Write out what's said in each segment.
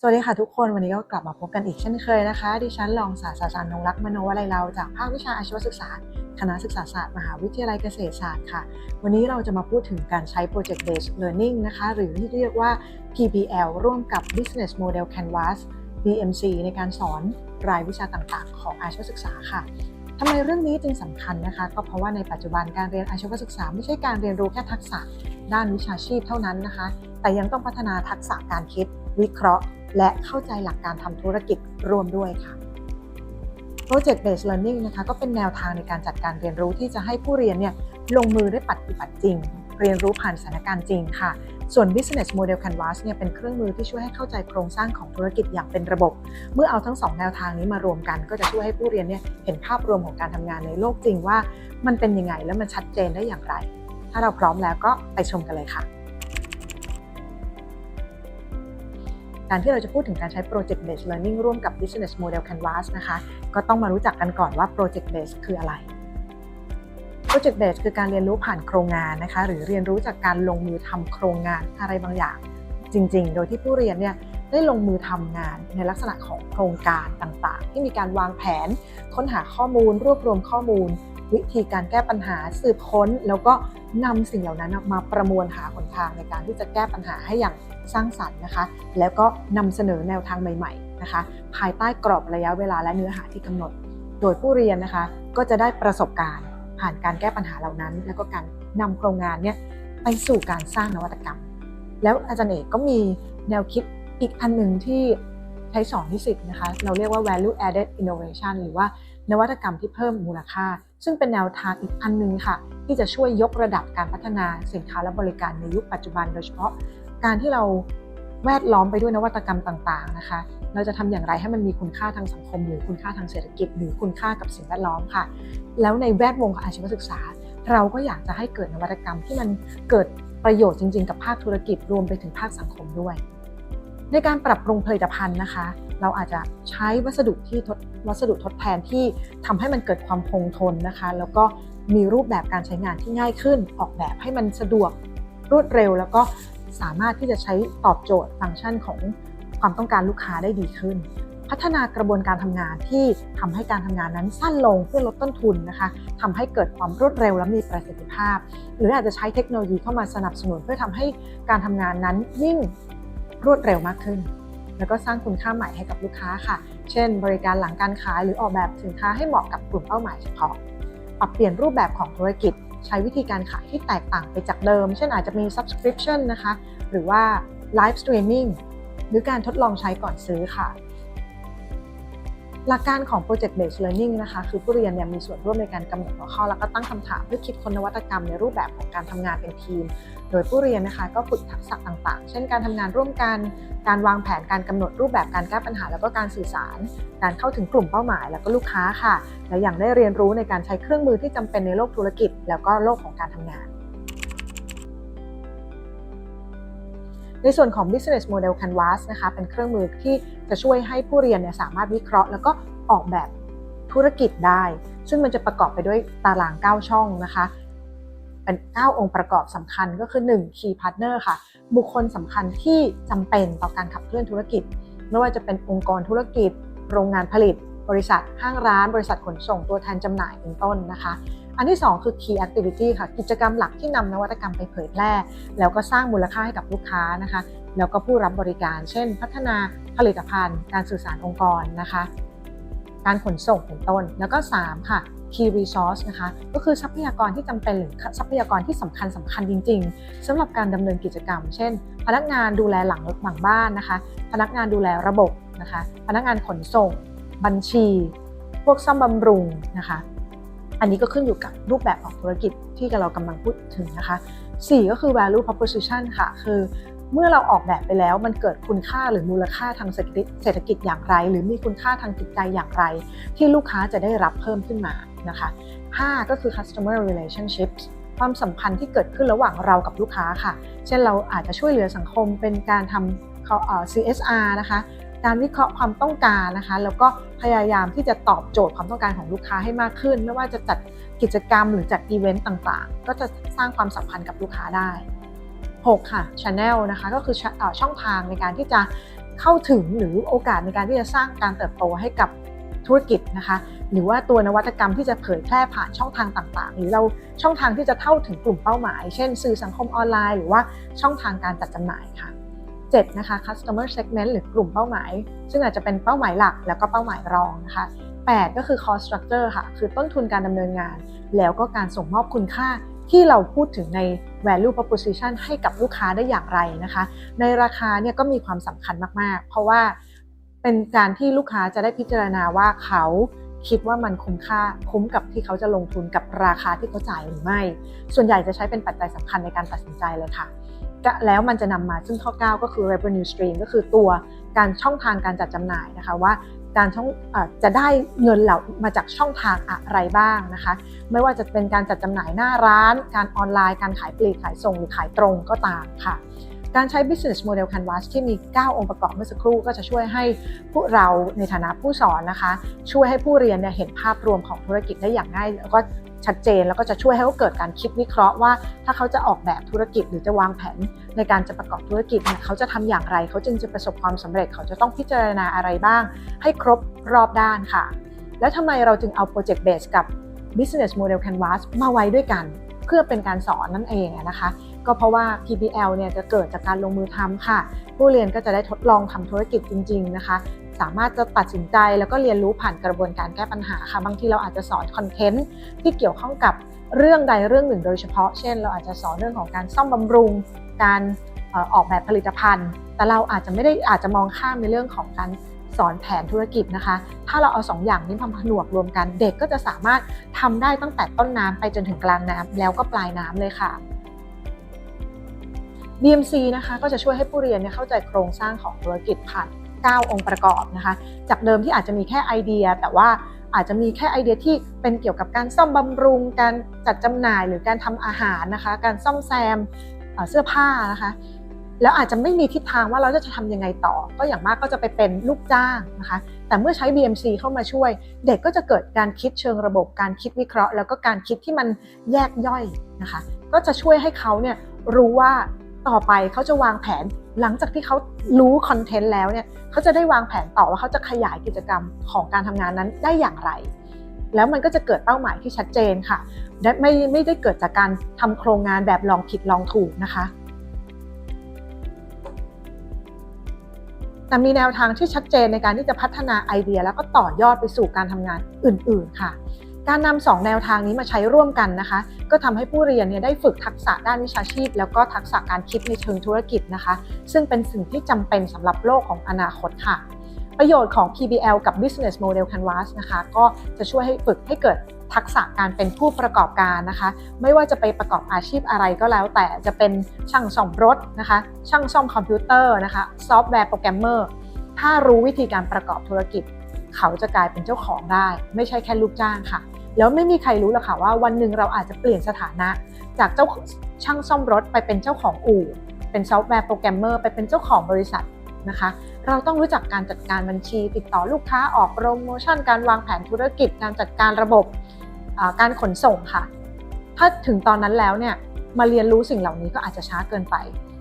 สวัสดีค่ะทุกคนวันนี้ก็กลับมาพบกันอีกเช่นเคยนะคะ ดิฉันรองศาสตราจารย์นงรักษ์มโนวลัยเราจากภาควิชาอาชีวศึกษา คณะศึกษาศาสตร์ มหาวิทยาลัยเกษตรศาสตร์ค่ะ วันนี้เราจะมาพูดถึงการใช้ Project Based Learning นะคะ หรือที่เรียกว่า PBL ร่วมกับ Business Model Canvas BMC ในการสอนรายวิชาต่างๆ ของอาชีวศึกษาค่ะทำไมเรื่องนี้จึงสำคัญนะคะ ก็เพราะว่าในปัจจุบันการเรียนอาชีวศึกษา ไม่ใช่การเรียนรู้แค่ทักษะด้านวิชาชีพเท่านั้นนะคะ แต่ยังต้องพัฒนาทักษะการคิด วิเคราะห์ และเข้าใจหลักการทำธุรกิจรวมด้วยค่ะ Project Based Learning นะคะก็เป็นแนวทางในการจัดการเรียนรู้ที่จะให้ผู้เรียนเนี่ยลงมือได้ปฏิบัติจริง เรียนรู้ผ่านสถานการณ์จริงค่ะ ส่วน Business Model Canvas เนี่ยเป็นเครื่องมือที่ช่วยให้เข้าใจโครงสร้างของธุรกิจอย่างเป็นระบบ เมื่อเอาทั้งสองแนวทางนี้มารวมกัน ก็จะช่วยให้ผู้เรียนเนี่ยเห็นภาพรวมของการทำงานในโลกจริงว่า มันเป็นยังไงและมันชัดเจนได้อย่างไร ถ้าเราพร้อมแล้วก็ไปชมกันเลยค่ะ การที่เราจะพูดถึงการใช้ Project Based Learning ร่วมกับ Business Model Canvas นะคะ ก็ต้องมารู้จักกันก่อนว่า Project Based คืออะไร Project Based คือการเรียนรู้ผ่านโครงงานนะคะ หรือเรียนรู้จากการลงมือทำโครงงานอะไรบางอย่าง จริง ๆ โดยที่ผู้เรียนเนี่ยได้ลงมือทำงานในลักษณะของโครงการต่างๆ ที่มีการวางแผน ค้นหาข้อมูล รวบรวมข้อมูล วิธีการแก้ปัญหาสืบค้น แล้วก็นำสิ่งเหล่านั้นมาประมวลหาหนทางในการที่จะแก้ปัญหาให้อย่างสร้างสรรค์นะคะ แล้วก็นำเสนอแนวทางใหม่ๆนะคะ ภายใต้กรอบระยะเวลาและเนื้อหาที่กำหนด โดยผู้เรียนนะคะก็จะได้ประสบการณ์ ผ่านการแก้ปัญหาเหล่านั้น แล้วก็การนำโครงงานเนี่ยไปสู่การสร้างนวัตกรรม แล้วอาจารย์เอกก็มีแนวคิดอีกอันหนึ่งที่ใช้สอนนิสิตนะคะ เราเรียกว่า value added innovation หรือว่า นวัตกรรมที่เพิ่มมูลค่า ซึ่งเป็นแนวทางอีกอันหนึงค่ะ ที่จะช่วยยกระดับการพัฒนาสินค้าและบริการในยุคปัจจุบัน โดยเฉพาะการที่เราแวดล้อมไปด้วยนวัตกรรมต่างๆนะคะ เราจะทำอย่างไรให้มันมีคุณค่าทางสังคม หรือคุณค่าทางเศรษฐกิจ หรือคุณค่ากับสิ่งแวดล้อมค่ะ แล้วในแวดวงของอาชีวศึกษา เราก็อยากจะให้เกิดนวัตกรรมที่มันเกิดประโยชน์จริง ๆ กับภาคธุรกิจรวมไปถึงภาคสังคมด้วย ในการปรับปรุงผลิตภัณฑ์นะคะ เราอาจจะใช้วัสดุที่ทดวัสดุทดแทนที่ทำให้มันเกิดความคงทนนะคะ แล้วก็มีรูปแบบการใช้งานที่ง่ายขึ้น ออกแบบให้มันสะดวกรวดเร็ว แล้วก็สามารถที่จะใช้ตอบโจทย์ฟังก์ชันของความต้องการลูกค้าได้ดีขึ้น พัฒนากระบวนการทำงานที่ทำให้การทำงานนั้นสั้นลงเพื่อลดต้นทุนนะคะทำให้เกิดความรวดเร็วและมีประสิทธิภาพ หรืออาจจะใช้เทคโนโลยีเข้ามาสนับสนุนเพื่อทำให้การทำงานนั้นยิ่งรวดเร็วมากขึ้น แล้วก็สร้างคุณค่าใหม่ให้กับลูกค้าค่ะ เช่น บริการหลังการขายหรือออกแบบสินค้าให้เหมาะกับกลุ่มเป้าหมายเฉพาะ ปรับเปลี่ยนรูปแบบของธุรกิจ ใช้วิธีการขายที่แตกต่างไปจากเดิม เช่นอาจจะมี subscription นะคะ หรือว่า live streaming หรือการทดลองใช้ก่อนซื้อค่ะ หลักการของ Project Based Learning นะคะคือผู้เรียนเนี่ยมีส่วนร่วมในการกำหนดหัวข้อ แล้วก็ตั้งคำถามเพื่อคิดค้นนวัตกรรมในรูปแบบของการทำงานเป็นทีม โดยผู้เรียนนะคะก็ฝึกทักษะต่างๆ เช่นการทำงานร่วมกัน การวางแผนการกำหนดรูปแบบการแก้ปัญหา แล้วก็การสื่อสาร การเข้าถึงกลุ่มเป้าหมาย แล้วก็ลูกค้าค่ะ และอย่างได้เรียนรู้ในการใช้เครื่องมือที่จำเป็นในโลกธุรกิจ แล้วก็โลกของการทำงาน ในส่วนของ Business Model Canvas นะคะเป็นเครื่องมือที่จะช่วยให้ผู้เรียนเนี่ยสามารถวิเคราะห์ แล้วก็ออกแบบธุรกิจได้ ซึ่งมันจะประกอบไปด้วยตาราง 9 ช่องนะคะ เป็น 9 องค์ประกอบสำคัญก็คือ 1 Key Partner ค่ะ บุคคลสำคัญที่จำเป็นต่อการขับเคลื่อนธุรกิจ ไม่ว่าจะเป็นองค์กรธุรกิจ โรงงานผลิต บริษัทห้างร้าน บริษัทขนส่งตัวแทนจำหน่ายเป็นต้นนะคะ อันที่ 2 คือ Key Activity ค่ะ กิจกรรมหลักที่นำนวัตกรรมไปเผยแพร่ แล้วก็สร้างมูลค่าให้กับลูกค้านะคะ แล้วก็ผู้รับบริการ เช่น พัฒนาผลิตภัณฑ์ การสื่อสารองค์กรนะคะ การขนส่งเป็นต้น แล้วก็ 3 ค่ะ Key Resource นะคะ ก็คือทรัพยากรที่จำเป็นหรือทรัพยากรที่สำคัญสำคัญจริง ๆสำหรับการดำเนินกิจกรรม เช่น พนักงานดูแลหลังหลังบ้านนะคะ พนักงานดูแลระบบนะคะ พนักงานขนส่ง บัญชี พวกซ่อมบำรุงนะคะ อันนี้ก็ขึ้นอยู่กับรูปแบบของธุรกิจที่เรากำลังพูดถึงนะคะ 4 ก็คือ value proposition ค่ะ คือเมื่อเราออกแบบไปแล้วมันเกิดคุณค่าหรือมูลค่าทางเศรษฐกิจเศรษฐกิจอย่างไร หรือมีคุณค่าทางจิตใจอย่างไร ที่ลูกค้าจะได้รับเพิ่มขึ้นมานะคะ 5 ก็คือ customer relationships ความสัมพันธ์ที่เกิดขึ้นระหว่างเรากับลูกค้าค่ะ เช่นเราอาจจะช่วยเหลือสังคมเป็นการทำ CSR นะคะ การวิเคราะห์ความต้องการนะคะ แล้วก็ พยายามที่จะตอบโจทย์ความต้องการของลูกค้าให้มากขึ้น ไม่ว่าจะจัดกิจกรรมหรือจัดอีเวนต์ต่างๆ ก็จะสร้างความสัมพันธ์กับลูกค้าได้ 6 ค่ะ Channel นะคะก็คือช่อช่องทางในการที่จะเข้าถึงหรือโอกาสในการที่จะสร้างการเติบโตให้กับธุรกิจนะคะหรือว่าตัวนวัตกรรมที่จะเผยแพร่ผ่านช่องทางต่างๆ หรือเราช่องทางที่จะเข้าถึงกลุ่มเป้าหมาย เช่น สื่อสังคมออนไลน์ หรือว่าช่องทางการจัดจำหน่ายค่ะ 7นะคะ customer segment หรือกลุ่มเป้าหมาย ซึ่งอาจจะเป็นเป้าหมายหลักแล้วก็เป้าหมายรองนะคะ 8 ก็คือ cost structure ค่ะ คือต้นทุนการดำเนินงาน แล้วก็การส่งมอบคุณค่าที่เราพูดถึงใน value proposition ให้กับลูกค้าได้อย่างไรนะคะ ในราคาเนี่ยก็มีความสำคัญมาก ๆ เพราะว่าเป็นการที่ลูกค้าจะได้พิจารณาว่าเขาคิดว่ามันคุ้มค่าคุ้มกับที่เขาจะลงทุนกับราคาที่เขาจ่ายหรือไม่ ส่วนใหญ่จะใช้เป็นปัจจัยสำคัญในการตัดสินใจเลยค่ะ แล้วมันจะนำมาซึ่งข้อ 9 ก็คือ revenue stream ก็คือตัวการช่องทางการจัดจำหน่ายนะคะว่าการช่องอจะได้เงินเหล่ามาจากช่องทางอะไรบ้างนะคะ ไม่ว่าจะเป็นการจัดจำหน่ายหน้าร้าน การออนไลน์ การขายปลีกขายส่งหรือขายตรงก็ตามค่ะ การใช้ business model canvas ที่มี 9 องค์ประกอบเมื่อสักครู่ก็จะช่วยให้พวกเราในฐานะผู้สอนนะคะ ช่วยให้ผู้เรียนเนี่ยเห็นภาพรวมของธุรกิจได้อย่างง่ายแล้วก็ ชัดเจนแล้วก็จะช่วยให้เขาเกิดการคิดวิเคราะห์ว่า ถ้าเขาจะออกแบบธุรกิจหรือจะวางแผนในการจะประกอบธุรกิจเนี่ยเขาจะทำอย่างไร เขาจึงจะประสบความสำเร็จ เขาจะต้องพิจารณาอะไรบ้าง ให้ครบรอบด้านค่ะ แล้วทำไมเราจึงเอา project base กับ business model canvas มาไว้ด้วยกัน เพื่อเป็นการสอนนั่นเองนะคะก็เพราะว่า PBL เนี่ยจะเกิดจากการลงมือทำค่ะ ผู้เรียนก็จะได้ทดลองทำธุรกิจจริง ๆ นะคะ สามารถจะตัดสินใจแล้วก็เรียนรู้ผ่านกระบวนการแก้ปัญหาค่ะ บางทีเราอาจจะสอนคอนเทนต์ที่เกี่ยวข้องกับเรื่องใดเรื่องหนึ่งโดยเฉพาะ เช่น เราอาจจะสอนเรื่องของการซ่อมบำรุง การออกแบบผลิตภัณฑ์ แต่เราอาจจะไม่ได้อาจจะมองข้ามในเรื่องของการสอนแผนธุรกิจนะคะ ถ้าเราเอาสองอย่างนี้มาผนวกรวมกัน เด็กก็จะสามารถทำได้ตั้งแต่ต้นน้ำไปจนถึงกลางน้ำแล้วก็ปลายน้ำเลยค่ะ BMC นะคะก็จะช่วยให้ผู้เรียนเนี่ยเข้าใจโครงสร้างของธุรกิจผ่าน 9 องค์ประกอบนะคะ จากเดิมที่อาจจะมีแค่ไอเดีย แต่ว่าอาจจะมีแค่ไอเดียที่เป็นเกี่ยวกับการซ่อมบำรุง การจัดจำหน่ายหรือการทำอาหารนะคะ การซ่อมแซมเสื้อผ้านะคะแล้วอาจจะไม่มีทิศทางว่าเราจะทำยังไงต่อ ก็อย่างมากก็จะไปเป็นลูกจ้างนะคะ แต่เมื่อใช้ BMC เข้ามาช่วย เด็กก็จะเกิดการคิดเชิงระบบ การคิดวิเคราะห์ แล้วก็การคิดที่มันแยกย่อยนะคะ ก็จะช่วยให้เขาเนี่ยรู้ว่า ต่อไปเขาจะวางแผนหลังจากที่เขารู้คอนเทนต์แล้วเนี่ยเขาจะได้วางแผนต่อว่าเขาจะขยายกิจกรรมของการทำงานนั้นได้อย่างไร แล้วมันก็จะเกิดเป้าหมายที่ชัดเจนค่ะและไม่ไม่ได้เกิดจากการทำโครงงานแบบลองผิดลองถูกนะคะแต่มีแนวทางที่ชัดเจนในการที่จะพัฒนาไอเดีย แล้วก็ต่อยอดไปสู่การทำงานอื่น ๆ ค่ะ การนำสองแนวทางนี้มาใช้ร่วมกันนะคะ ก็ทำให้ผู้เรียนเนี่ยได้ฝึกทักษะด้านวิชาชีพ แล้วก็ทักษะการคิดในเชิงธุรกิจนะคะ ซึ่งเป็นสิ่งที่จำเป็นสำหรับโลกของอนาคตค่ะ ประโยชน์ของ PBL กับ Business Model Canvas นะคะ ก็จะช่วยให้ฝึกให้เกิดทักษะการเป็นผู้ประกอบการนะคะ ไม่ว่าจะไปประกอบอาชีพอะไรก็แล้ว แต่จะเป็นช่างซ่อมรถนะคะ ช่างซ่อมคอมพิวเตอร์นะคะซอฟต์แวร์โปรแกรมเมอร์ถ้ารู้วิธีการประกอบธุรกิจ เขาจะกลายเป็นเจ้าของได้ ไม่ใช่แค่ลูกจ้างค่ะ แล้วไม่มีใครรู้หรอกค่ะว่าวันหนึ่งเราอาจจะเปลี่ยนสถานะ จากเจ้าช่างซ่อมรถไปเป็นเจ้าของอู่ เป็นซอฟต์แวร์โปรแกรมเมอร์ไปเป็นเจ้าของบริษัทนะคะ เราต้องรู้จักการจัดการบัญชี ติดต่อลูกค้าออกโปรโมชั่น การวางแผนธุรกิจ การจัดการระบบการขนส่งค่ะ ถ้าถึงตอนนั้นแล้วเนี่ยมาเรียนรู้สิ่งเหล่านี้ก็อาจจะช้าเกินไป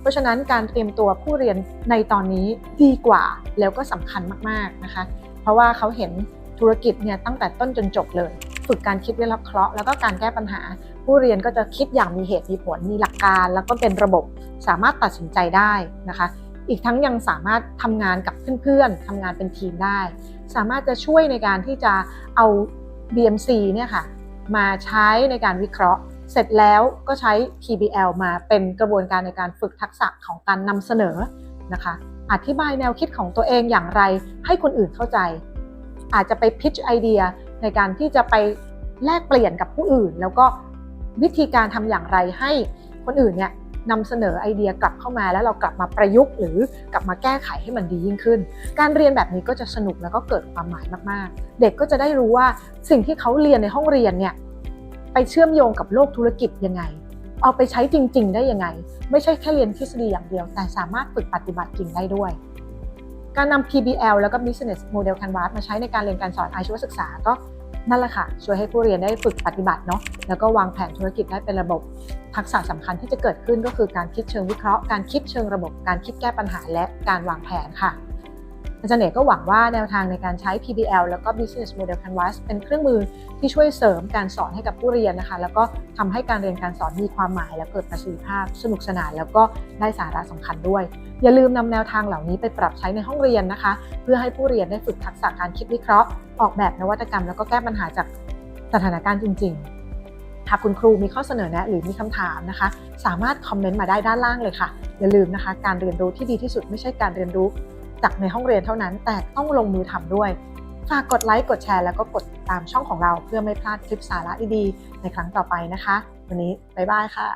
เพราะฉะนั้นการเตรียมตัวผู้เรียนในตอนนี้ดีกว่าแล้วก็สำคัญมากๆนะคะ เพราะว่าเขาเห็นธุรกิจเนี่ยตั้งแต่ต้นจนจบเลย ฝึกการคิดวิเคราะห์แล้วก็การแก้ปัญหา ผู้เรียนก็จะคิดอย่างมีเหตุมีผลมีหลักการ แล้วก็เป็นระบบสามารถตัดสินใจได้นะคะ อีกทั้งยังสามารถทำงานกับเพื่อนๆทำงานเป็นทีมได้ สามารถจะช่วยในการที่จะเอา BMC เนี่ยค่ะมาใช้ในการวิเคราะห์ เสร็จแล้วก็ใช้ PBL มาเป็นกระบวนการในการฝึกทักษะของการนำเสนอนะคะ อธิบายแนวคิดของตัวเองอย่างไรให้คนอื่นเข้าใจ อาจจะไปพิชไอเดีย ในการที่จะไปแลกเปลี่ยนกับผู้อื่น แล้วก็วิธีการทำอย่างไรให้คนอื่นเนี่ยนำเสนอไอเดียกลับเข้ามาแล้วเรากลับมาประยุกต์ หรือกลับมาแก้ไขให้มันดียิ่งขึ้น การเรียนแบบนี้ก็จะสนุกแล้วก็เกิดความหมายมากๆ เด็กก็จะได้รู้ว่าสิ่งที่เขาเรียนในห้องเรียนเนี่ยไปเชื่อมโยงกับโลกธุรกิจยังไง เอาไปใช้จริง ๆ ได้ยังไง ไม่ใช่แค่เรียนทฤษฎีอย่างเดียว แต่สามารถฝึกปฏิบัติจริงได้ด้วย การนำ PBL แล้วก็ Business Model Canvas มาใช้ในการเรียนการสอนอาชีวศึกษาก็นั่นแหละค่ะ ช่วยให้ผู้เรียนได้ฝึกปฏิบัติเนาะแล้วก็วางแผนธุรกิจได้เป็นระบบ ทักษะสำคัญที่จะเกิดขึ้นก็คือการคิดเชิงวิเคราะห์ การคิดเชิงระบบ การคิดแก้ปัญหาและการวางแผนค่ะ อาจารย์เอกก็หวังว่าแนวทางในการใช้ PBL แล้วก็ Business Model Canvas เป็นเครื่องมือที่ช่วยเสริมการสอนให้กับผู้เรียนนะคะ แล้วก็ทำให้การเรียนการสอนมีความหมาย และเกิดประสิทธิภาพ สนุกสนาน แล้วก็ได้สาระสำคัญด้วย อย่าลืมนำแนวทางเหล่านี้ไปปรับใช้ในห้องเรียนนะคะ เพื่อให้ผู้เรียนได้ฝึกทักษะการคิดวิเคราะห์ ออกแบบนวัตกรรม แล้วก็แก้ปัญหาจากสถานการณ์จริง ๆหากคุณครูมีข้อเสนอแนะหรือมีคำถามนะคะ สามารถคอมเมนต์มาได้ด้านล่างเลยค่ะ อย่าลืมนะคะ การเรียนรู้ที่ดีที่สุดไม่ใช่การเรียนรู้ จากในห้องเรียนเท่านั้น แต่ต้องลงมือทำด้วย ฝากกดไลค์ กดแชร์ แล้วก็กดติดตามช่องของเราเพื่อไม่พลาดคลิปสาระดีๆ ในครั้งต่อไปนะคะ วันนี้ บ๊ายบายค่ะ